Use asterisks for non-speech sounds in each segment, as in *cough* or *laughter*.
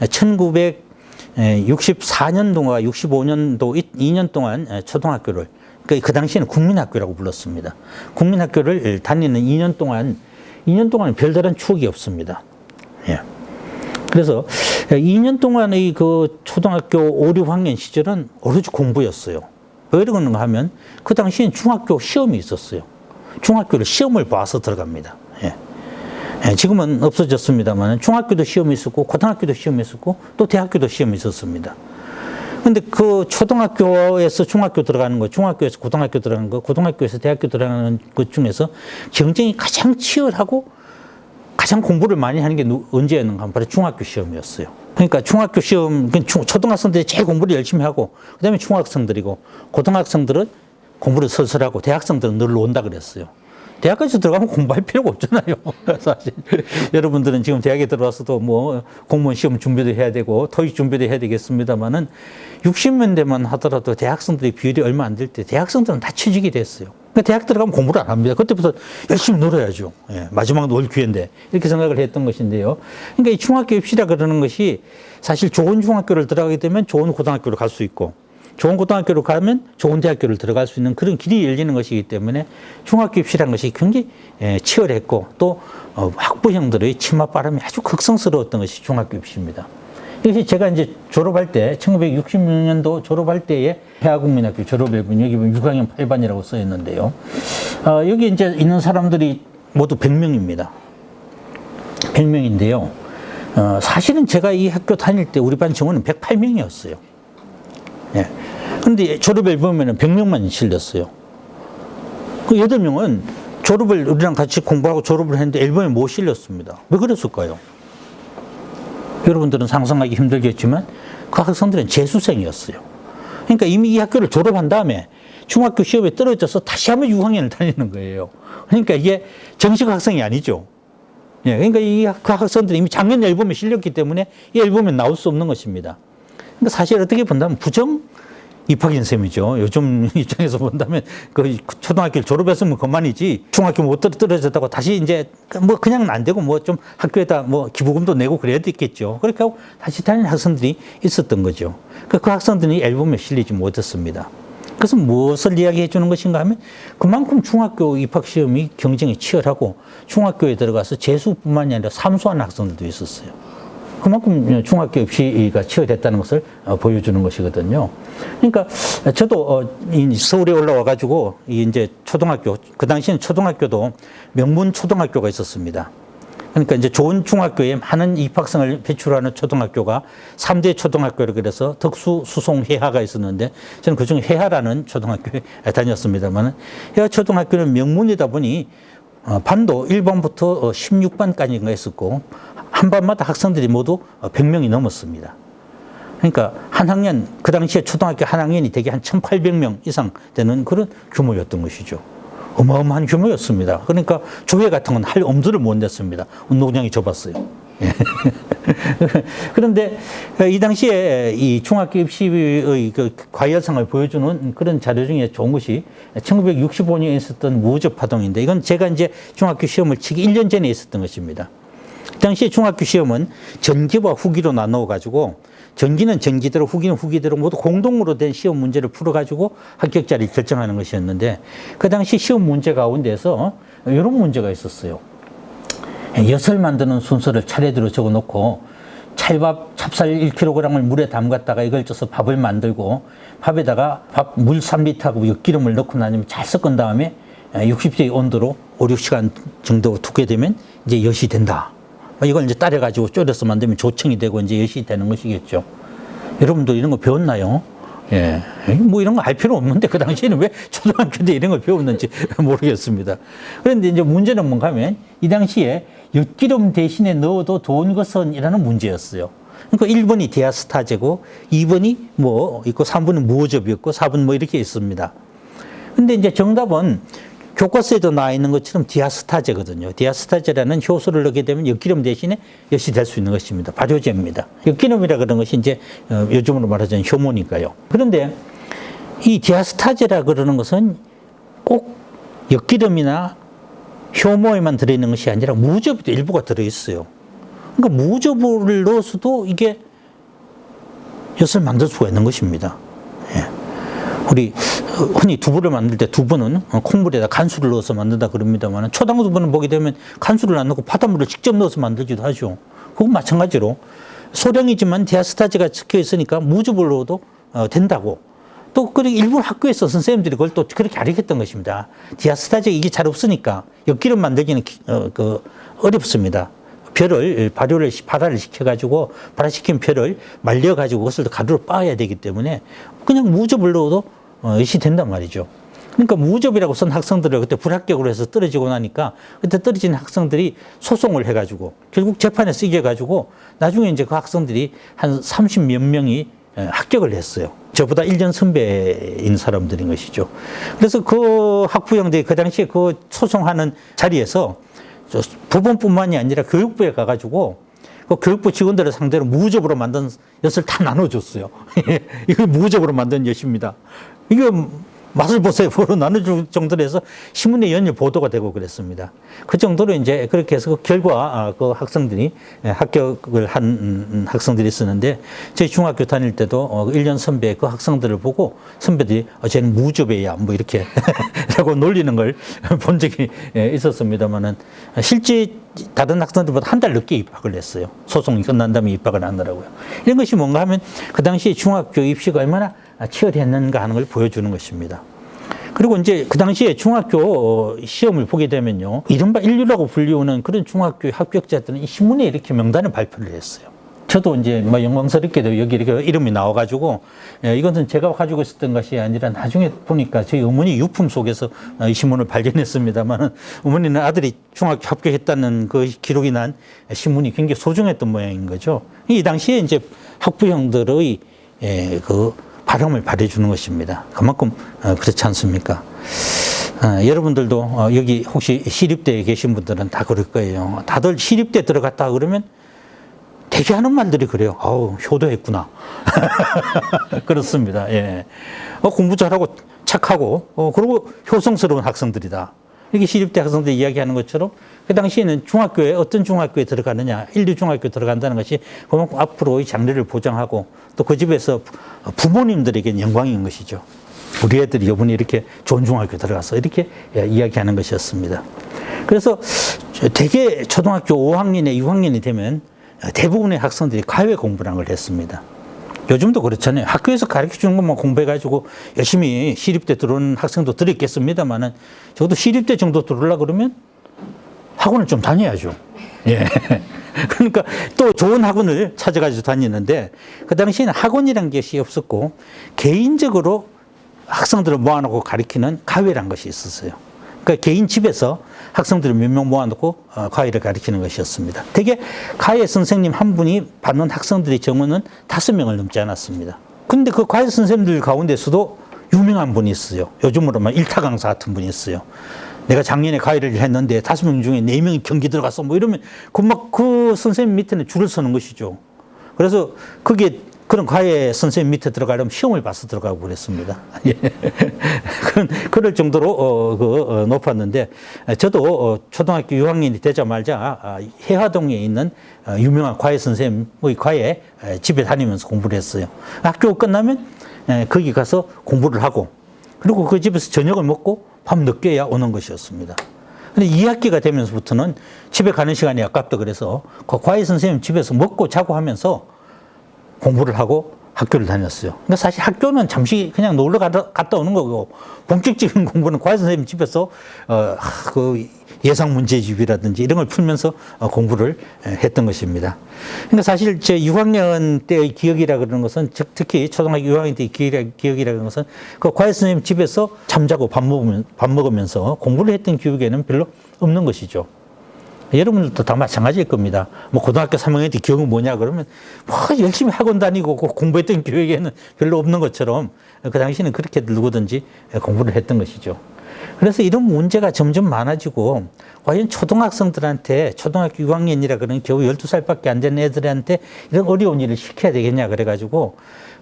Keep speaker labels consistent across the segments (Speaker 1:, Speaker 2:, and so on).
Speaker 1: 1964년도와 65년도 2년 동안 초등학교를 그, 그 당시에는 국민학교라고 불렀습니다. 국민학교를 다니는 2년 동안 2년 동안 별다른 추억이 없습니다. 예. 그래서 2년 동안의 그 초등학교 5, 6학년 시절은 오로지 공부였어요. 왜 그런가 하면 그 당시엔 중학교 시험이 있었어요. 중학교를 시험을 봐서 들어갑니다. 예. 예, 지금은 없어졌습니다만 중학교도 시험이 있었고 고등학교도 시험이 있었고 또 대학교도 시험이 있었습니다. 근데 그 초등학교에서 중학교 들어가는 거, 중학교에서 고등학교 들어가는 거, 고등학교에서 대학교 들어가는 것 중에서 경쟁이 가장 치열하고 가장 공부를 많이 하는 게 누- 언제였는가 하면 바로 중학교 시험이었어요. 그러니까 중학교 시험, 그 중- 초등학생들이 제일 공부를 열심히 하고, 그 다음에 중학생들이고, 고등학생들은 공부를 슬슬 하고, 대학생들은 늘 논다 그랬어요. 대학까지 들어가면 공부할 필요가 없잖아요. *laughs* 사실. 여러분들은 지금 대학에 들어와서도 뭐 공무원 시험 준비도 해야 되고, 토익 준비도 해야 되겠습니다만은 60년대만 하더라도 대학생들의 비율이 얼마 안 될 때 대학생들은 다 취직이 됐어요. 그러니까 대학 들어가면 공부를 안 합니다. 그때부터 열심히 놀아야죠. 예, 마지막 놀 기회인데. 이렇게 생각을 했던 것인데요. 그러니까 이 중학교 입시라 그러는 것이 사실 좋은 중학교를 들어가게 되면 좋은 고등학교를 갈 수 있고 좋은 고등학교로 가면 좋은 대학교를 들어갈 수 있는 그런 길이 열리는 것이기 때문에 중학교 입시라는 것이 굉장히 예, 치열했고 또 어, 학부형들의 치마 바람이 아주 극성스러웠던 것이 중학교 입시입니다. 이것이 제가 이제 졸업할 때, 1966년도 졸업할 때에 해화국민학교 졸업 앨범, 여기 보면 6학년 8반이라고 써 있는데요. 어, 여기 이제 있는 사람들이 모두 100명입니다. 100명인데요. 어, 사실은 제가 이 학교 다닐 때 우리 반 정원은 108명이었어요. 예. 그런데 졸업 앨범에는 100명만 실렸어요. 그 8명은 졸업을 우리랑 같이 공부하고 졸업을 했는데 앨범에 못 실렸습니다. 왜 그랬을까요? 여러분들은 상상하기 힘들겠지만 그 학생들은 재수생이었어요. 그러니까 이미 이 학교를 졸업한 다음에 중학교 시험에 떨어져서 다시 한번 6학년을 다니는 거예요. 그러니까 이게 정식 학생이 아니죠. 예, 그러니까 이 학- 그 학생들이 이미 작년 앨범에 실렸기 때문에 이 앨범에 나올 수 없는 것입니다. 그러니까 사실 어떻게 본다면 부정 입학인 셈이죠. 요즘 *laughs* 입장에서 본다면 그 초등학교를 졸업했으면 그만이지 중학교 못 떨어- 떨어졌다고 다시 이제 뭐 그냥 안 되고 뭐 좀 학교에다 뭐 기부금도 내고 그래야 됐겠죠. 그렇게 하고 다시 다니는 학생들이 있었던 거죠. 그, 그 학생들이 앨범에 실리지 못했습니다. 그래서 무엇을 이야기해 주는 것인가 하면 그만큼 중학교 입학 시험이 경쟁이 치열하고 중학교에 들어가서 재수뿐만이 아니라 삼수하는 학생들도 있었어요. 그만큼 중학교 입시가 치열했다는 것을 어, 보여주는 것이거든요. 그러니까 저도 어, 이 서울에 올라와 가지고 이제 초등학교 그 당시에는 초등학교도 명문 초등학교가 있었습니다. 그러니까 이제 좋은 중학교에 많은 입학생을 배출하는 초등학교가 3대 초등학교를 그래서 덕수, 수송, 해하가 있었는데 저는 그중에 해하라는 초등학교에 *laughs* 다녔습니다만 해하 초등학교는 명문이다 보니 어, 반도 1반부터 16반까지가 있었고 한 반마다 학생들이 모두 100명이 넘었습니다. 그러니까 한 학년 그 당시에 초등학교 한 학년이 대개 한 1,800명 이상 되는 그런 규모였던 것이죠. 어마어마한 규모였습니다. 그러니까 조회 같은 건 할 엄두를 못 냈습니다. 운동장이 좁았어요. 예. *laughs* 그런데 이 당시에 이 중학교 입시의 그 과열성을 보여주는 그런 자료 중에 좋은 것이 1965년에 있었던 무적 파동인데 이건 제가 이제 중학교 시험을 치기 1년 전에 있었던 것입니다. 그 당시에 중학교 시험은 전기와 후기로 나누어 가지고 전기는 전기대로 후기는 후기대로 모두 공동으로 된 시험 문제를 풀어 가지고 합격자를 결정하는 것이었는데 그 당시 시험 문제 가운데서 이런 문제가 있었어요. 엿을 만드는 순서를 차례대로 적어 놓고 찰밥 찹쌀 1kg을 물에 담갔다가 이걸 쪄서 밥을 만들고 밥에다가 밥 물 3리터하고 엿기름을 넣고 나면 잘 섞은 다음에 60도의 온도로 5, 6시간 정도 두게 되면 이제 엿이 된다. 이걸 이제 따려가지고 졸여서 만들면 조청이 되고 이제 엿이 되는 것이겠죠. 여러분들 이런 거 배웠나요? 예. 뭐 이런 거 알 필요 없는데 그 당시에는 왜 초등학교 때 이런 걸 배웠는지 *laughs* 모르겠습니다. 그런데 이제 문제는 뭔가 하면 이 당시에 엿기름 대신에 넣어도 좋은 것은 이라는 문제였어요. 그러니까 1번이 디아스타제고 2번이 뭐 있고 3번은 무호접이었고 4번 뭐 이렇게 있습니다. 근데 이제 정답은 교과서에도 나와 있는 것처럼 디아스타제거든요. 디아스타제라는 효소를 넣게 되면 엿기름 대신에 엿이 될 수 있는 것입니다. 발효제입니다. 엿기름이라 그런 것이 이제 어, 요즘으로 말하자면 효모니까요. 그런데 이 디아스타제라 그러는 것은 꼭 엿기름이나 효모에만 들어있는 것이 아니라 무접에도 일부가 들어있어요. 그러니까 무접을 넣어서도 이게 엿을 만들 수가 있는 것입니다. 예. 우리 흔히 두부를 만들 때 두부는 콩물에다 간수를 넣어서 만든다 그럽니다만 초당 두부는 보게 되면 간수를 안 넣고 바닷물을 직접 넣어서 만들기도 하죠. 그건 마찬가지로 소량이지만 디아스타즈가 적혀 있으니까 무즙을 넣어도 어, 된다고. 또 그리고 일부 학교에서 선생님들이 그걸 또 그렇게 가르쳤던 것입니다. 디아스타즈 이게 잘 없으니까 엿기름 만들기는 기- 어, 그 어렵습니다. 벼를 발효를 시- 발화를 시켜가지고 발화시킨 벼를 말려가지고 그것을 가루로 빻아야 되기 때문에 그냥 무즙을 넣어도 어, 이 된단 말이죠. 그러니까 무접이라고 쓴 학생들을 그때 불합격으로 해서 떨어지고 나니까 그때 떨어진 학생들이 소송을 해가지고 결국 재판에 쓰게 해가지고 나중에 이제 그 학생들이 한 30 몇 명이 에, 합격을 했어요. 저보다 1년 선배인 사람들인 것이죠. 그래서 그 학부 형들이 그 당시에 그 소송하는 자리에서 저 부본뿐만이 아니라 교육부에 가가지고 그 교육부 직원들을 상대로 무적으로 만든 엿을 다 나눠줬어요. *laughs* 이거 무적으로 만든 엿입니다. 이거 맛을 보세요. *laughs* 보러 나눠줄 정도로 해서 신문에 연일 보도가 되고 그랬습니다. 그 정도로 이제 그렇게 해서 그 결과 아, 그 학생들이 예, 합격을 한 음, 학생들이 있었는데 저희 중학교 다닐 때도 어, 1년 선배 그 학생들을 보고 선배들이 어, 쟤는 무접이야 뭐 이렇게 *laughs* 라고 놀리는 걸 *laughs* 본 적이 예, 있었습니다만은 실제 다른 학생들보다 한 달 늦게 입학을 했어요. 소송이 끝난 다음에 입학을 하더라고요. 이런 것이 뭔가 하면 그 당시 중학교 입시가 얼마나 치열했는가 하는 걸 보여주는 것입니다. 그리고 이제 그 당시에 중학교 어, 시험을 보게 되면요. 이른바 인류라고 불리우는 그런 중학교 합격자들은 이 신문에 이렇게 명단을 발표를 했어요. 저도 이제 뭐 영광스럽게도 여기 이렇게 이름이 나와가지고 예, 이것은 제가 가지고 있었던 것이 아니라 나중에 보니까 저희 어머니 유품 속에서 어, 이 신문을 발견했습니다만은 *laughs* 어머니는 아들이 중학교 합격했다는 그 기록이 난 신문이 굉장히 소중했던 모양인 거죠. 이 당시에 이제 학부형들의 예, 그 발음을 발휘해주는 것입니다. 그만큼 어, 그렇지 않습니까? 어, 여러분들도 어, 여기 혹시 시립대에 계신 분들은 다 그럴 거예요. 다들 시립대 들어갔다 그러면 되게 하는 말들이 그래요. 아우, 효도했구나. *laughs* 그렇습니다. 예. 어, 공부 잘하고 착하고, 어, 그리고 효성스러운 학생들이다. 이렇게 시립대 학생들이 이야기하는 것처럼 그 당시에는 중학교에 어떤 중학교에 들어가느냐, 인류 중학교에 들어간다는 것이 그만큼 앞으로의 장래를 보장하고 또 그 집에서 부모님들에게 영광인 것이죠. 우리 애들이 이번에 이렇게 좋은 중학교 들어가서 이렇게 예, 이야기하는 것이었습니다. 그래서 대개 초등학교 5학년에 6학년이 되면 대부분의 학생들이 과외 공부라는 걸 했습니다. 요즘도 그렇잖아요. 학교에서 가르쳐 주는 것만 공부해가지고 열심히 시립대 들어오는 학생도 들었겠습니다만은 적어도 시립대 정도 들어오려 그러면 학원을 좀 다녀야죠. 예. *laughs* 그러니까 또 좋은 학원을 찾아가지고 다니는데 그 당시에는 학원이란 것이 없었고 개인적으로 학생들을 모아놓고 가르치는 가외란 것이 있었어요. 그러니까 개인 집에서 학생들을 몇 명 모아놓고 어, 과외를 가르치는 것이었습니다. 되게 과외 선생님 한 분이 받는 학생들의 정원은 다섯 명을 넘지 않았습니다. 근데 그 과외 선생님들 가운데서도 유명한 분이 있어요. 요즘으로 말 일타 강사 같은 분이 있어요. 내가 작년에 과외를 했는데 다섯 명 중에 네 명이 경기 들어갔어. 뭐 이러면 그막 그 선생님 밑에는 줄을 서는 것이죠. 그래서 그게 그런 과외 선생님 밑에 들어가려면 시험을 봐서 들어가고 그랬습니다. *laughs* 예. 그런, 그럴 정도로, 어, 그, 어, 높았는데, 저도 어, 초등학교 6학년이 되자마자 아, 해화동에 있는 어, 유명한 과외 선생님의 과외 에, 집에 다니면서 공부를 했어요. 학교 끝나면 에, 거기 가서 공부를 하고, 그리고 그 집에서 저녁을 먹고 밤 늦게야 오는 것이었습니다. 근데 2학기가 되면서부터는 집에 가는 시간이 아깝다 그래서 그 과외 선생님 집에서 먹고 자고 하면서 공부를 하고 학교를 다녔어요. 그러니까 사실 학교는 잠시 그냥 놀러 갔다, 오는 거고 본격적인 *laughs* 공부는 과외 선생님 집에서 어, 하, 그 예상 문제집이라든지 이런 걸 풀면서 어, 공부를 에, 했던 것입니다. 그러니까 사실 제 6학년 때의 기억이라 그러는 것은 즉, 특히 초등학교 6학년 때의 기억이라, 그러는 것은 그 과외 선생님 집에서 잠자고 밥 먹으면 밥 먹으면서 공부를 했던 기억에는 별로 없는 것이죠. 여러분들도 다 마찬가지일 겁니다. 뭐 고등학교 3학년 때 기억은 뭐냐 그러면 뭐 열심히 학원 다니고 그 공부했던 기억에는 별로 없는 것처럼 그 당시에는 그렇게 누구든지 공부를 했던 것이죠. 그래서 이런 문제가 점점 많아지고 과연 초등학생들한테 초등학교 6학년이라 그러는 겨우 12살밖에 안 된 애들한테 이런 어려운 일을 시켜야 되겠냐 그래가지고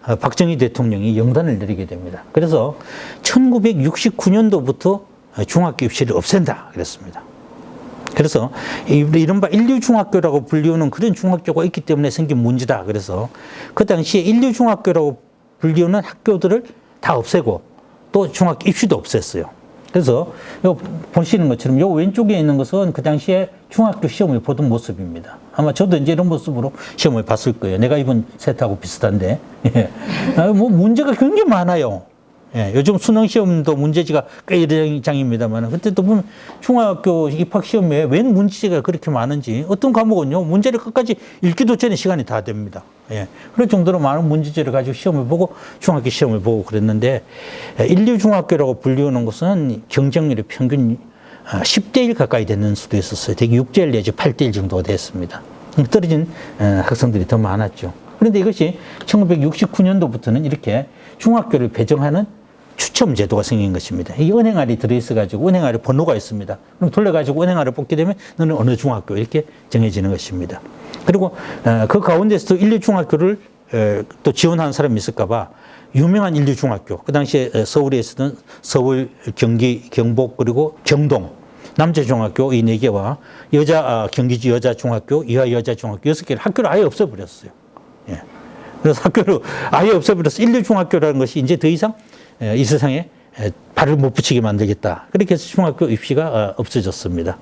Speaker 1: 어, 박정희 대통령이 영단을 내리게 됩니다. 그래서 1969년도부터 중학교 입시를 없앤다 그랬습니다. 그래서 이- 이른바 인류중학교라고 불리우는 그런 중학교가 있기 때문에 생긴 문제다. 그래서 그 당시에 인류중학교라고 불리우는 학교들을 다 없애고 또 중학교 입시도 없앴어요. 그래서 요 보시는 것처럼 요 왼쪽에 있는 것은 그 당시에 중학교 시험을 보던 모습입니다. 아마 저도 이제 이런 모습으로 시험을 봤을 거예요. 내가 입은 세트하고 비슷한데. *laughs* 예. 아, 뭐 문제가 굉장히 많아요. 예, 요즘 수능 시험도 문제지가 꽤 이장입니다만 그때 또 보면 중학교 입학 시험에 웬 문제지가 그렇게 많은지 어떤 과목은요 문제를 끝까지 읽기도 전에 시간이 다 됩니다. 예, 그럴 정도로 많은 문제지를 가지고 시험을 보고 중학교 시험을 보고 그랬는데 예, 인류 중학교라고 불리우는 것은 경쟁률이 평균 10대 1 가까이 되는 수도 있었어요. 되게 6대 1 내지 8대 1 정도가 됐습니다. 떨어진 어, 학생들이 더 많았죠. 그런데 이것이 1969년도부터는 이렇게 중학교를 배정하는 추첨 제도가 생긴 것입니다. 이 은행알이 들어있어 가지고 은행알에 번호가 있습니다. 그럼 돌려가지고 은행알을 뽑게 되면 너는 어느 중학교 이렇게 정해지는 것입니다. 그리고 어, 그 가운데서도 인류 중학교를 어, 또 지원하는 사람이 있을까봐 유명한 인류 중학교 그 당시에 어, 서울에 있었던 서울, 경기, 경북 그리고 경동 남자 중학교 이 네 개와 여자 아, 경기지 여자 중학교, 이하 여자 중학교 여섯 개를 학교를 아예 없애버렸어요. 예. 그래서 학교를 아예 없애버려서 인류중학교라는 것이 이제 더 이상 에, 이 세상에 에, 발을 못 붙이게 만들겠다. 그렇게 해서 중학교 입시가 어, 없어졌습니다.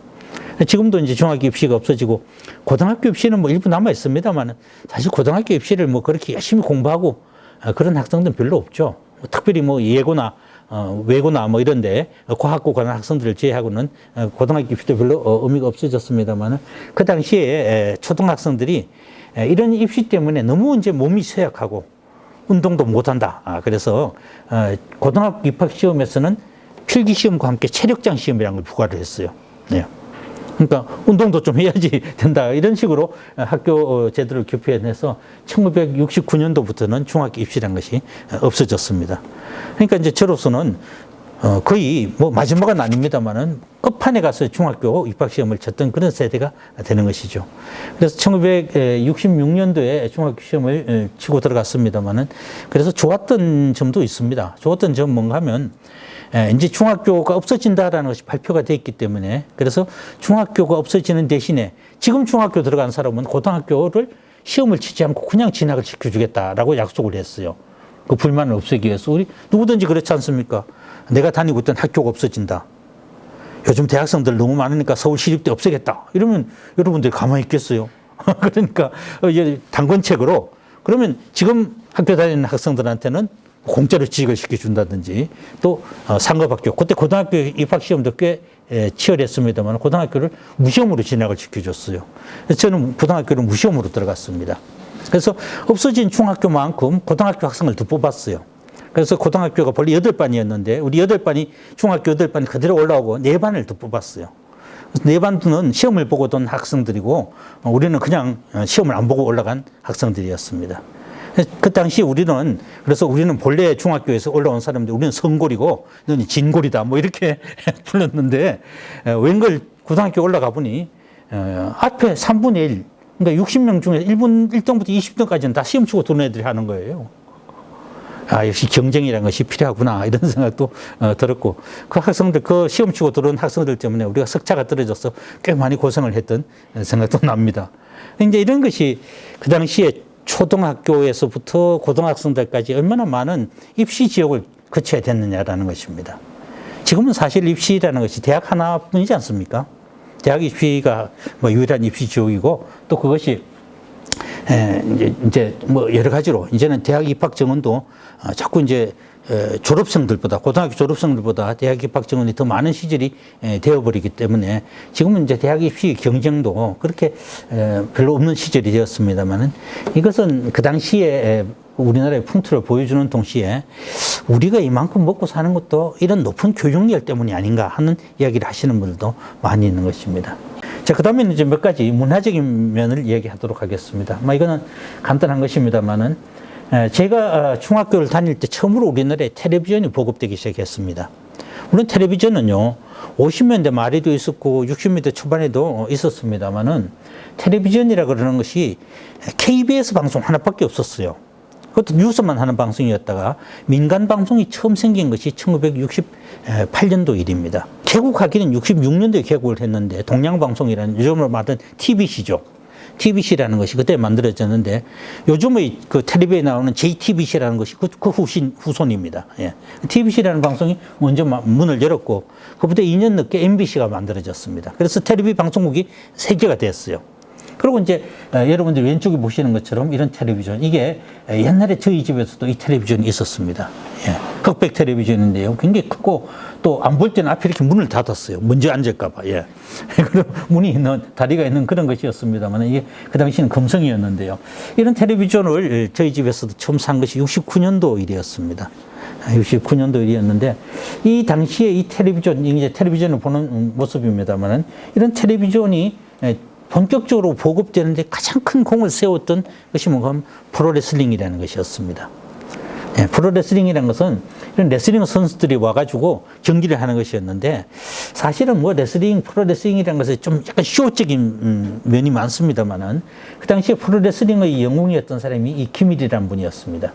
Speaker 1: 지금도 이제 중학교 입시가 없어지고 고등학교 입시는 뭐 일부 남아 있습니다만 사실 고등학교 입시를 뭐 그렇게 열심히 공부하고 어, 그런 학생들은 별로 없죠. 뭐 특별히 뭐 예고나 어, 외고나 뭐 이런데 과학고 가는 학생들을 제외하고는 어, 고등학교 입시도 별로 어, 의미가 없어졌습니다만 그 당시에 에, 초등학생들이 에, 이런 입시 때문에 너무 이제 몸이 쇠약하고 운동도 못한다. 아, 그래서 어, 고등학교 입학 시험에서는 필기 시험과 함께 체력장 시험이라는 걸 부과를 했어요. 네. 그러니까 운동도 좀 해야지 *laughs* 된다. 이런 식으로 학교 어, 제도를 교편해서 1969년도부터는 중학교 입시라는 것이 어, 없어졌습니다. 그러니까 이제 저로서는 어, 거의 뭐 마지막은 아닙니다만은 끝판에 가서 중학교 입학 시험을 쳤던 그런 세대가 되는 것이죠. 그래서 1966년도에 중학교 시험을 에, 치고 들어갔습니다만은 그래서 좋았던 점도 있습니다. 좋았던 점 뭔가 하면 에, 이제 중학교가 없어진다라는 것이 발표가 돼 있기 때문에 그래서 중학교가 없어지는 대신에 지금 중학교 들어간 사람은 고등학교를 시험을 치지 않고 그냥 진학을 시켜주겠다라고 약속을 했어요. 그 불만을 없애기 위해서 우리 누구든지 그렇지 않습니까? 내가 다니고 있던 학교가 없어진다. 요즘 대학생들 너무 많으니까 서울 시립대 없애겠다. 이러면 여러분들이 가만히 있겠어요. *laughs* 그러니까 이제 당권책으로 그러면 지금 학교 다니는 학생들한테는 공짜로 지식을 시켜준다든지 또 어, 상업학교 그때 고등학교 입학 시험도 꽤 에, 치열했습니다만 고등학교를 무시험으로 진학을 시켜줬어요. 저는 고등학교를 무시험으로 들어갔습니다. 그래서 없어진 중학교만큼 고등학교 학생을 더 뽑았어요. 그래서 고등학교가 본래 여덟 반이었는데 우리 여덟 반이 중학교 여덟 반이 그대로 올라오고 네 반을 더 뽑았어요. 네 반은 시험을 보고 온 학생들이고 어, 우리는 그냥 어, 시험을 안 보고 올라간 학생들이었습니다. 그 당시 우리는 그래서 우리는 본래 중학교에서 올라온 사람들 우리는 성골이고 너는 진골이다 뭐 이렇게 *laughs* 불렀는데 에, 웬걸 고등학교 올라가 보니 어, 앞에 3분의 1 그러니까 60명 중에 1분 1등부터 20등까지는 다 시험 치고 들어온 애들이 하는 거예요. 아, 역시 경쟁이라는 것이 필요하구나, 이런 *laughs* 생각도 어, 들었고, 그 학생들, 그 시험 치고 들어온 학생들 때문에 우리가 석차가 떨어져서 꽤 많이 고생을 했던 생각도 *laughs* 납니다. 이제 이런 것이 그 당시에 초등학교에서부터 고등학생들까지 얼마나 많은 입시 지역을 거쳐야 됐느냐라는 것입니다. 지금은 사실 입시라는 것이 대학 하나뿐이지 않습니까? 대학 입시가 뭐 유일한 입시 지역이고 또 그것이 에, 이제, 이제 뭐 여러 가지로 이제는 대학 입학 정원도 어, 자꾸 이제 에, 졸업생들보다 고등학교 졸업생들보다 대학 입학 정원이 더 많은 시절이 에, 되어버리기 때문에 지금은 이제 대학 입시 경쟁도 그렇게 에, 별로 없는 시절이 되었습니다만은 이것은 그 당시에 에, 우리나라의 풍토를 보여주는 동시에 우리가 이만큼 먹고 사는 것도 이런 높은 교육열 때문이 아닌가 하는 이야기를 하시는 분들도 많이 있는 것입니다. 자, 그 다음에는 이제 몇 가지 문화적인 면을 이야기하도록 하겠습니다. 뭐 이거는 간단한 것입니다만은 에, 제가 어, 중학교를 다닐 때 처음으로 우리나라에 텔레비전이 보급되기 시작했습니다. 물론 텔레비전은요, 50년대 말에도 있었고 60년대 초반에도 있었습니다만은 텔레비전이라 그러는 것이 KBS 방송 하나밖에 없었어요. 그것도 뉴스만 하는 방송이었다가 민간 방송이 처음 생긴 것이 1968년도 일입니다. 개국하기는 66년도에 개국을 했는데 동양방송이라는 요즘으로 말하는 TBC죠. TBC라는 것이 그때 만들어졌는데 요즘의 그 텔레비에 나오는 JTBC라는 것이 그, 그 후신 후손입니다. 예. TBC라는 방송이 먼저 마- 문을 열었고 그부터 2년 늦게 MBC가 만들어졌습니다. 그래서 텔레비 방송국이 세 개가 됐어요. 그리고 이제 어, 여러분들 왼쪽에 보시는 것처럼 이런 텔레비전 이게 어, 옛날에 저희 집에서도 이 텔레비전이 있었습니다. 예. 흑백 텔레비전인데요. 굉장히 크고 또 안 볼 때는 앞에 이렇게 문을 닫았어요. 먼저 앉을까봐. 예. *laughs* 그런 문이 있는 다리가 있는 그런 것이었습니다만 이게 그 당시는 금성이었는데요. 이런 텔레비전을 저희 집에서도 처음 산 것이 69년도 일이었습니다. 69년도 일이었는데 이 당시에 이 텔레비전 이제 텔레비전을 보는 모습입니다만은 이런 텔레비전이 에, 본격적으로 보급되는데 가장 큰 공을 세웠던 것이 뭔가 프로레슬링이라는 것이었습니다. 예, 프로레슬링이라는 것은 이런 레슬링 선수들이 와가지고 경기를 하는 것이었는데 사실은 뭐 레슬링, 프로레슬링이라는 것은 좀 약간 쇼적인 음, 면이 많습니다만은 그 당시에 프로레슬링의 영웅이었던 사람이 이 김일이라는 분이었습니다.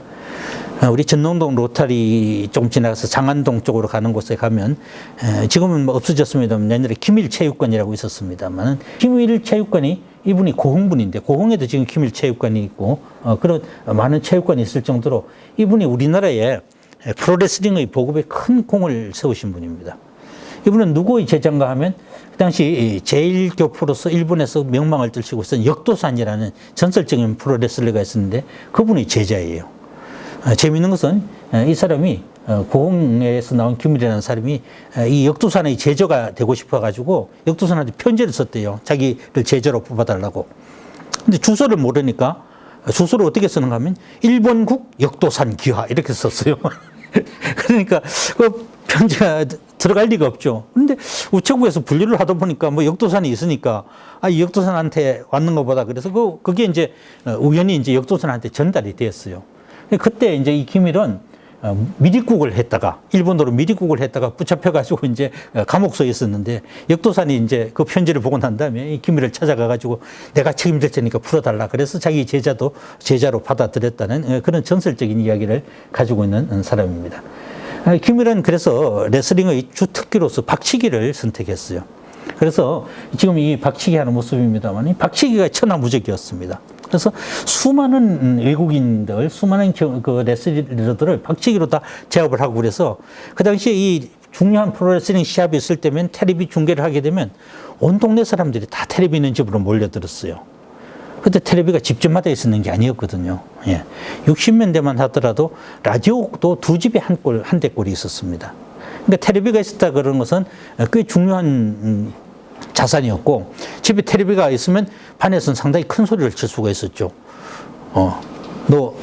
Speaker 1: 어, 우리 전농동 로타리 조금 지나가서 장안동 쪽으로 가는 곳에 가면 에, 지금은 뭐 없어졌습니다만 옛날에 김일 체육관이라고 있었습니다만 김일 체육관이 이분이 고흥분인데 고흥에도 지금 김일 체육관이 있고 어, 그런 많은 체육관이 있을 정도로 이분이 우리나라에 프로레슬링의 보급에 큰 공을 세우신 분입니다. 이분은 누구의 제자인가 하면 그 당시 제일교포로서 일본에서 명망을 떨치고 있었던 역도산이라는 전설적인 프로레슬러가 있었는데 그분의 제자예요. 어, 재미있는 것은 어, 이 사람이 어, 고흥에서 나온 김일이라는 사람이 어, 이 역도산의 제자가 되고 싶어 가지고 역도산한테 편지를 썼대요. 자기를 제자로 뽑아달라고. 근데 주소를 모르니까 주소를 어떻게 쓰는가 하면 일본국 역도산 기화 이렇게 썼어요. *laughs* 그러니까 그 편지가 들어갈 리가 없죠. 그런데 우체국에서 분류를 하다 보니까 뭐 역도산이 있으니까 아, 이 역도산한테 왔는 것보다 그래서 그, 그게 이제 어, 우연히 이제 역도산한테 전달이 되었어요. 그때 이제 이 김일은 어, 미리국을 했다가 일본어로 미리국을 했다가 붙잡혀 가지고 *laughs* 이제 어, 감옥소에 있었는데 역도산이 이제 그 편지를 보고 난 다음에 이 김일을 찾아가 가지고 내가 책임질 테니까 풀어달라 그래서 자기 제자도 제자로 받아들였다는 어, 그런 전설적인 이야기를 가지고 있는 어, 사람입니다. 아, 김일은 그래서 레슬링의 주 특기로서 박치기를 선택했어요. 그래서 지금 이 박치기 하는 모습입니다만 이 박치기가 천하무적이었습니다. 그래서 수많은 음, 외국인들, 수많은 겨- 그 레슬러들을 박치기로 다 제압을 하고 그래서 그 당시에 이 중요한 프로레슬링 시합이 있을 때면 텔레비 중계를 하게 되면 온 동네 사람들이 다 텔레비 있는 집으로 몰려들었어요. 그때 텔레비가 집집마다 있었는 게 아니었거든요. 예. 60년대만 하더라도 라디오도 두 집에 한 꼴, 한 대꼴이 있었습니다. 그러니까 텔레비가 있었다 그런 것은 꽤 중요한 음, 자산이었고 집에 텔레비가 있으면 반에서는 상당히 큰 소리를 칠 수가 있었죠. 어, 너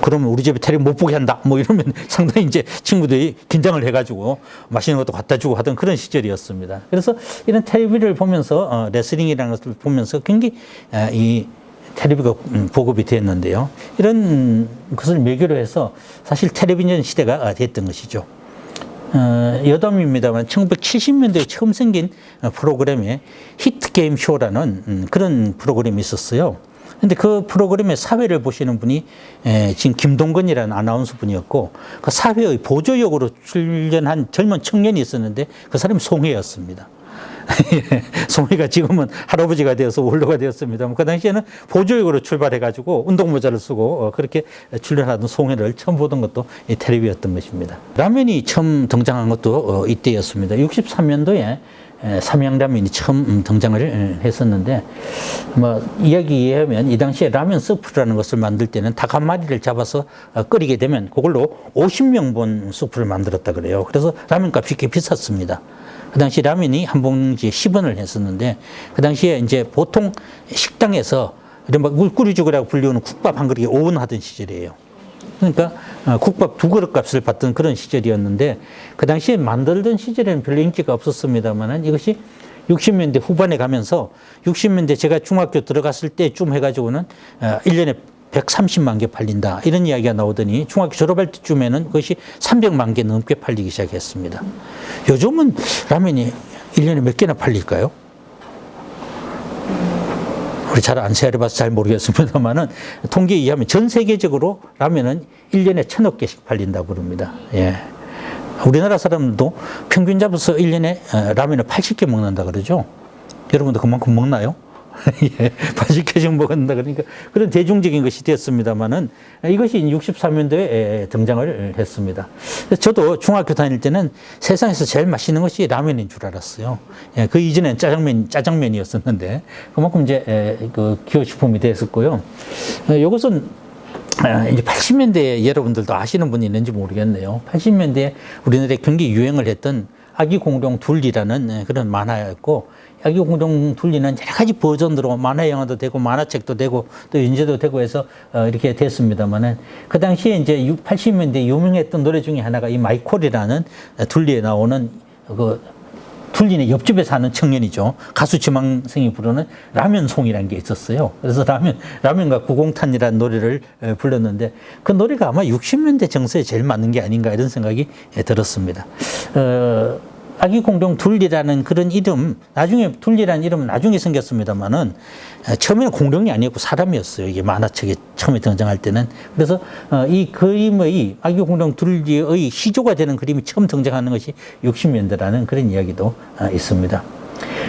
Speaker 1: 그러면 우리 집에 텔레비 못 보게 한다. 뭐 이러면 *laughs* 상당히 이제 친구들이 긴장을 해가지고 맛있는 것도 갖다 주고 하던 그런 시절이었습니다. 그래서 이런 텔레비를 보면서 어, 레슬링이라는 것을 보면서 굉장히 아, 이 텔레비가 음, 보급이 되었는데요. 이런 것을 매개로 해서 사실 텔레비전 시대가 아, 됐던 것이죠. 어, 여담입니다만 1970년대에 처음 생긴 어, 프로그램에 히트 게임 쇼라는 음, 그런 프로그램이 있었어요. 근데 그 프로그램의 사회를 보시는 분이 에, 지금 김동건이라는 아나운서 분이었고 그 사회의 보조역으로 출연한 젊은 청년이 있었는데 그 사람이 송혜였습니다. *laughs* 예, 송혜가 지금은 할아버지가 되어서 원로가 되었습니다. 그 당시에는 보조역으로 출발해가지고 운동모자를 쓰고 어, 그렇게 출연하던 송혜를 처음 보던 것도 이 텔레비였던 것입니다. 라면이 처음 등장한 것도 어, 이때였습니다. 63년도에 삼양라면이 처음 음, 등장을 에, 했었는데 뭐 이야기에 의하면 이 당시에 라면 스프라는 것을 만들 때는 닭 한 마리를 잡아서 어, 끓이게 되면 그걸로 50명분 스프를 만들었다 그래요. 그래서 라면 값이 꽤 비쌌습니다. 그 당시 라면이 한 봉지에 10원을 했었는데 그 당시에 이제 보통 식당에서 이런 막 꿀꿀이죽이라고 불리우는 국밥 한 그릇에 5원 하던 시절이에요. 그러니까 어, 국밥 두 그릇 값을 받던 그런 시절이었는데 그 당시에 만들던 시절에는 별로 인기가 없었습니다만은 이것이 60년대 후반에 가면서 60년대 제가 중학교 들어갔을 때쯤 해가지고는 어, 1년에 130만 개 팔린다 이런 이야기가 나오더니 중학교 졸업할 때쯤에는 그것이 300만 개 넘게 팔리기 시작했습니다. 요즘은 라면이 1년에 몇 개나 팔릴까요? 우리 잘 안 세려봐서 잘 모르겠습니다만은 통계에 의하면 전 세계적으로 라면은 1년에 천억 개씩 팔린다고 그럽니다. 예. 우리나라 사람도 평균 잡아서 1년에 어, 라면을 80개 먹는다 그러죠. 여러분도 그만큼 먹나요? *laughs* 예, 80개씩 먹는다 그러니까 그런 대중적인 것이 됐습니다만은 이것이 63년도에 등장을 했습니다. 저도 중학교 다닐 때는 세상에서 제일 맛있는 것이 라면인 줄 알았어요. 예, 그 이전엔 짜장면 짜장면이었었는데 그만큼 이제 에, 그 기호식품이 됐었고요. 어, 이것은 아, 이제 80년대에 여러분들도 아시는 분이 있는지 모르겠네요. 80년대에 우리나라에 굉장히 유행을 했던 아기 공룡 둘리라는 예, 그런 만화였고, 아기 공룡 둘리는 여러 가지 버전으로 만화 영화도 되고 만화책도 되고 또 연재도 되고 해서 어, 이렇게 됐습니다만은 그 당시에 이제 6, 80년대 유명했던 노래 중에 하나가 이 마이콜이라는 둘리에 나오는 그 둘리는 옆집에 사는 청년이죠. 가수 지망생이 부르는 라면송이라는 게 있었어요. 그래서 라면, 라면과 구공탄이라는 노래를 에, 불렀는데 그 노래가 아마 60년대 정서에 제일 맞는 게 아닌가 이런 생각이 에, 들었습니다. 어, 아기 공룡 둘리라는 그런 이름, 나중에 둘리라는 이름은 나중에 생겼습니다만은 에, 처음에는 공룡이 아니었고 사람이었어요. 이게 만화책에 처음에 등장할 때는. 그래서 어, 이 그림의 아기 공룡 둘리의 시조가 되는 그림이 처음 등장하는 것이 60년대라는 그런 이야기도 어, 있습니다.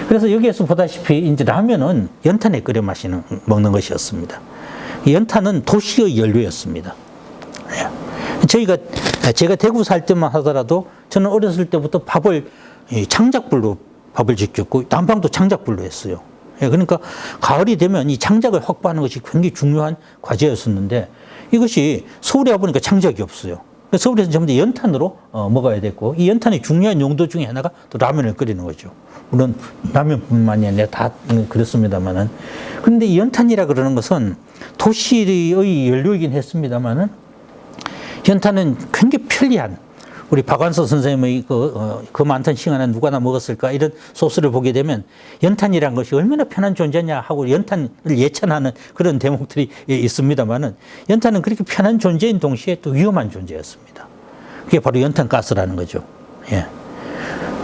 Speaker 1: 그래서 여기에서 보다시피 이제 라면은 연탄에 끓여 마시는 먹는 것이었습니다. 이 연탄은 도시의 연료였습니다. 예. 저희가 제가 대구 살 때만 하더라도 저는 어렸을 때부터 밥을 이 창작불로 밥을 지켰고 난방도 창작불로 했어요. 예, 그러니까 가을이 되면 이 창작을 확보하는 것이 굉장히 중요한 과제였었는데 이것이 서울에 와보니까 창작이 없어요. 그래서 서울에서 전부 다 연탄으로 어, 먹어야 됐고 이 연탄의 중요한 용도 중에 하나가 또 라면을 끓이는 거죠. 물론 라면뿐만이 아니라 다 그렇습니다만은 그런데 이 연탄이라 그러는 것은 도시의 연료이긴 했습니다만은 연탄은 굉장히 편리한 우리 박완서 선생님의 그, 어, 그 많던 시간에 누가나 먹었을까 이런 소스를 보게 되면 연탄이란 것이 얼마나 편한 존재냐 하고 연탄을 예찬하는 그런 대목들이 있습니다만은 연탄은 그렇게 편한 존재인 동시에 또 위험한 존재였습니다. 그게 바로 연탄 가스라는 거죠. 예.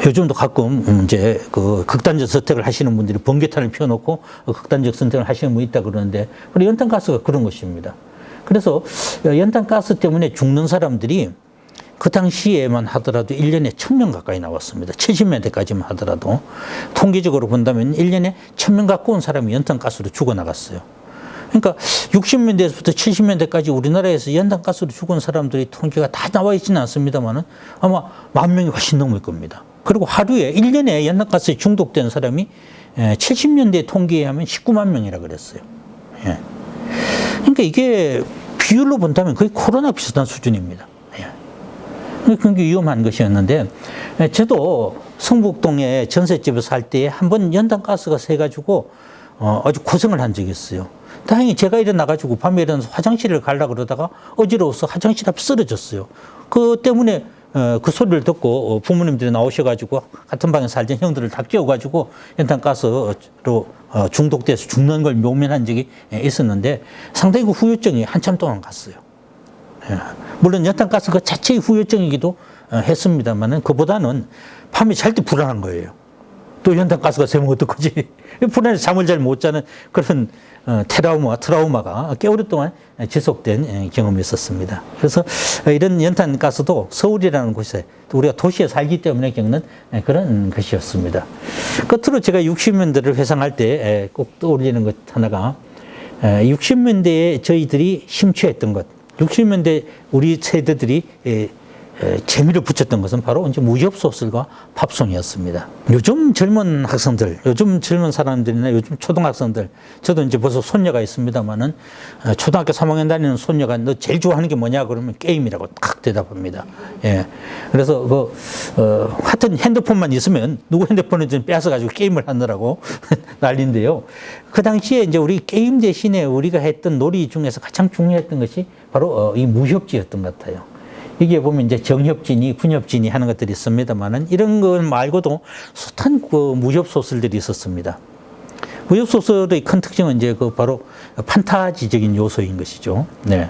Speaker 1: 요즘도 가끔 이제 그 극단적 선택을 하시는 분들이 번개탄을 피워놓고 극단적 선택을 하시는 분이 있다 그러는데 바로 연탄 가스가 그런 것입니다. 그래서 연탄 가스 때문에 죽는 사람들이 그 당시에만 하더라도 1년에 1000명 가까이 나왔습니다. 70년대까지만 하더라도 통계적으로 본다면 1년에 1000명 가까운 사람이 연탄가스로 죽어나갔어요. 그러니까 60년대에서부터 70년대까지 우리나라에서 연탄가스로 죽은 사람들이 통계가 다 나와 있지는 않습니다만은 아마 만 명이 훨씬 넘을 겁니다. 그리고 하루에 1년에 연탄가스에 중독된 사람이 70년대 통계에 하면 19만 명이라 그랬어요. 예. 그러니까 이게 비율로 본다면 거의 코로나 비슷한 수준입니다. 굉장히 위험한 것이었는데 저도 성북동에 전셋집을 살 때 한 번 연탄 가스가 새가지고 어, 아주 고생을 한 적이 있어요. 다행히 제가 일어나가지고 밤에 일어나서 화장실을 가려고 그러다가 어지러워서 화장실 앞에 쓰러졌어요. 그 때문에 어, 그 소리를 듣고 어, 부모님들이 나오셔가지고 같은 방에 살던 형들을 다 깨워가지고 연탄가스로 어, 중독돼서 죽는 걸 묘면한 적이 있었는데 상당히 그 후유증이 한참 동안 갔어요. 예. 물론 연탄가스 그 자체의 후유증이기도 어, 했습니다만은 그보다는 밤에 잘 때 불안한 거예요. 또 연탄가스가 새면 어떡하지? 불안해서 잠을 잘 못 자는 그런 어, 테라우마, 트라우마가 꽤 오랫동안 지속된 예, 경험이 있었습니다. 그래서 이런 연탄가스도 서울이라는 곳에 우리가 도시에 살기 때문에 겪는 예, 그런 것이었습니다. 끝으로 제가 60년대를 회상할 때 꼭 떠올리는 것 하나가 60년대에 저희들이 심취했던 것, 60년대 우리 세대들이 에, 에, 재미를 붙였던 것은 바로 이제 무협 소설과 팝송이었습니다. 요즘 젊은 학생들, 요즘 젊은 사람들이나 요즘 초등학생들, 저도 이제 벌써 손녀가 있습니다만은 어, 초등학교 3학년 다니는 손녀가 너 제일 좋아하는 게 뭐냐 그러면 게임이라고 딱 대답합니다. 예. 그래서 그, 어, 하여튼 핸드폰만 있으면 누구 핸드폰을 뺏어가지고 게임을 하느라고 *laughs* 난리인데요. 그 당시에 이제 우리 게임 대신에 우리가 했던 놀이 중에서 가장 중요했던 것이 바로 어, 이 무협지였던 것 같아요. 이게 보면 이제 정협진이, 군협진이 하는 것들이 있습니다만은 이런 것 말고도 숱한 그 무협 소설들이 있었습니다. 무협 소설의 큰 특징은 이제 그 바로 판타지적인 요소인 것이죠. 네.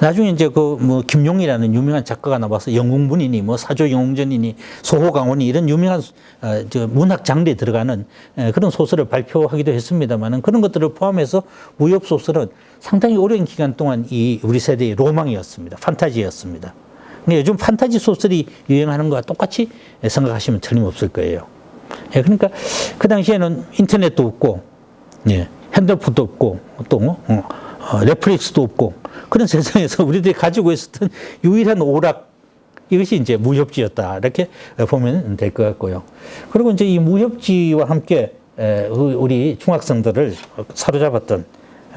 Speaker 1: 나중에 이제 그 뭐 김용이라는 유명한 작가가 나와서 영웅문이니 뭐 사조 영웅전이니 소호강원이 이런 유명한 어, 저 문학 장르에 들어가는 에, 그런 소설을 발표하기도 했습니다만은 그런 것들을 포함해서 무협 소설은 상당히 오랜 기간 동안 이 우리 세대의 로망이었습니다. 판타지였습니다. 근데 요즘 판타지 소설이 유행하는 거와 똑같이 생각하시면 틀림없을 거예요. 예, 그러니까 그 당시에는 인터넷도 없고, 예, 핸드폰도 없고, 또 뭐, 어, 어, 넷플릭스도 없고, 그런 *laughs* 세상에서 우리들이 가지고 있었던 유일한 오락, 이것이 이제 무협지였다. 이렇게 보면 될 것 같고요. 그리고 이제 이 무협지와 함께 에, 우리 중학생들을 사로잡았던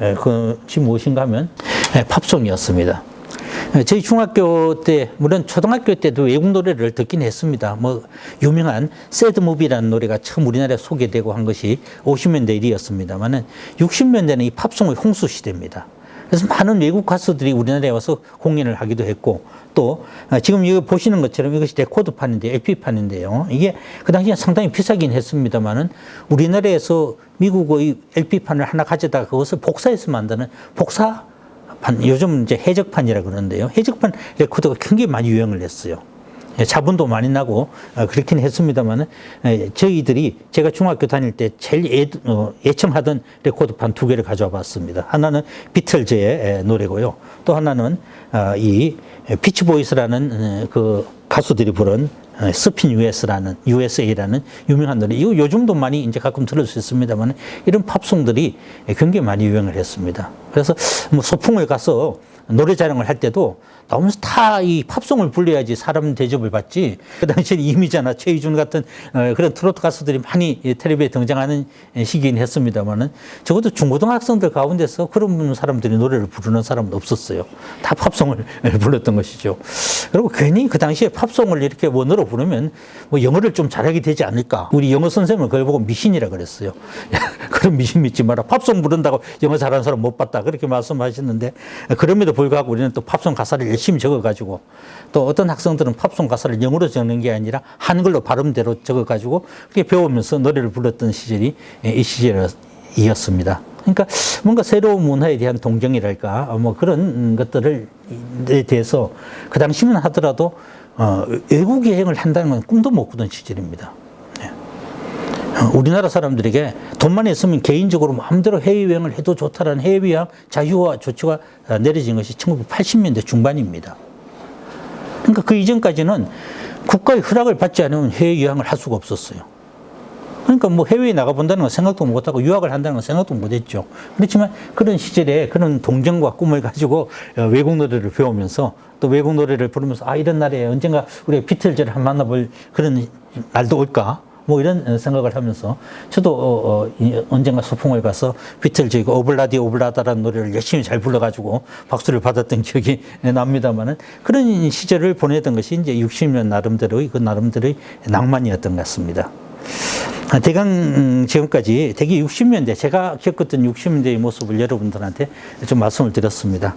Speaker 1: 에, 그것이 무엇인가 하면 에, 팝송이었습니다. 예, 저희 중학교 때 물론 초등학교 때도 외국 노래를 듣긴 했습니다. 뭐 유명한 새드 무비라는 노래가 처음 우리나라에 소개되고 한 것이 50년대 일이었습니다만은 60년대는 이 팝송의 홍수 시대입니다. 그래서 많은 외국 가수들이 우리나라에 와서 공연을 하기도 했고 또 아, 지금 이거 보시는 것처럼 이것이 레코드판인데 LP판인데요. 이게 그 당시에 상당히 비싸긴 했습니다만은 우리나라에서 미국의 LP판을 하나 가져다가 그것을 복사해서 만드는 복사 판, 요즘 이제 해적판이라 그러는데요. 해적판 레코드가 굉장히 많이 유행을 했어요. 예, 자본도 많이 나고 어, 그렇긴 했습니다만은 예, 저희들이 제가 중학교 다닐 때 제일 애, 어, 애청하던 레코드판 두 개를 가져와 봤습니다. 하나는 비틀즈의 에, 노래고요. 또 하나는 어, 이 피치보이스라는 에, 그 가수들이 부른 어, 스핀 US라는 USA라는 유명한 노래. 이거 요즘도 많이 이제 가끔 들을 수 있습니다만 이런 팝송들이 굉장히 많이 유행을 했습니다. 그래서 뭐 소풍을 가서 노래 자랑을 할 때도 나오면서 다이 팝송을 불러야지 사람 대접을 받지. 그 당시에 이미자나 최희준 같은 어, 그런 트로트 가수들이 많이 이 텔레비에 등장하는 시기긴 했습니다만은 적어도 중고등학생들 가운데서 그런 사람들이 노래를 부르는 사람은 없었어요. 다 팝송을 *laughs* 불렀던 것이죠. 그리고 괜히 그 당시에 팝송을 이렇게 원어로 부르면 뭐 영어를 좀 잘하게 되지 않을까. 우리 영어 선생님은 그걸 보고 미신이라 그랬어요. *laughs* 그런 미신 믿지 마라. 팝송 부른다고 영어 잘하는 사람 못 봤다. 그렇게 말씀하셨는데 그럼에도 불구하고 우리는 또 팝송 가사를 열심히 적어가지고 또 어떤 학생들은 팝송 가사를 영어로 적는 게 아니라 한글로 발음대로 적어가지고 그렇게 배우면서 노래를 불렀던 시절이 이 시절이었습니다. 그러니까 뭔가 새로운 문화에 대한 동경이랄까 뭐 그런 것들을 에 대해서 그 당시만 하더라도 어, 외국 여행을 한다는 건 꿈도 못 꾸던 시절입니다. 어, 우리나라 사람들에게 돈만 있으면 개인적으로 마음대로 해외여행을 해도 좋다라는 해외여행 자유화 조치가 어, 내려진 것이 1980년대 중반입니다. 그러니까 그 이전까지는 국가의 허락을 받지 않으면 해외여행을 할 수가 없었어요. 그러니까 뭐 해외에 나가본다는 건 생각도 못하고 유학을 한다는 건 생각도 못했죠. 그렇지만 그런 시절에 그런 동정과 꿈을 가지고 어, 외국 노래를 배우면서 또 외국 노래를 부르면서 아 이런 날에 언젠가 우리 비틀즈를 한 만나볼 그런 날도 올까? 뭐 이런 생각을 하면서 저도 어, 어, 이 언젠가 소풍을 가서 비틀즈 그 오블라디 오블라다라는 노래를 열심히 잘 불러가지고 박수를 받았던 기억이 납니다만은 그런 시절을 보내던 것이 이제 60년 나름대로의 그 나름대로의 낭만이었던 것 같습니다. 아, 대강 음, 지금까지 대개 60년대 제가 겪었던 60년대의 모습을 여러분들한테 좀 말씀을 드렸습니다.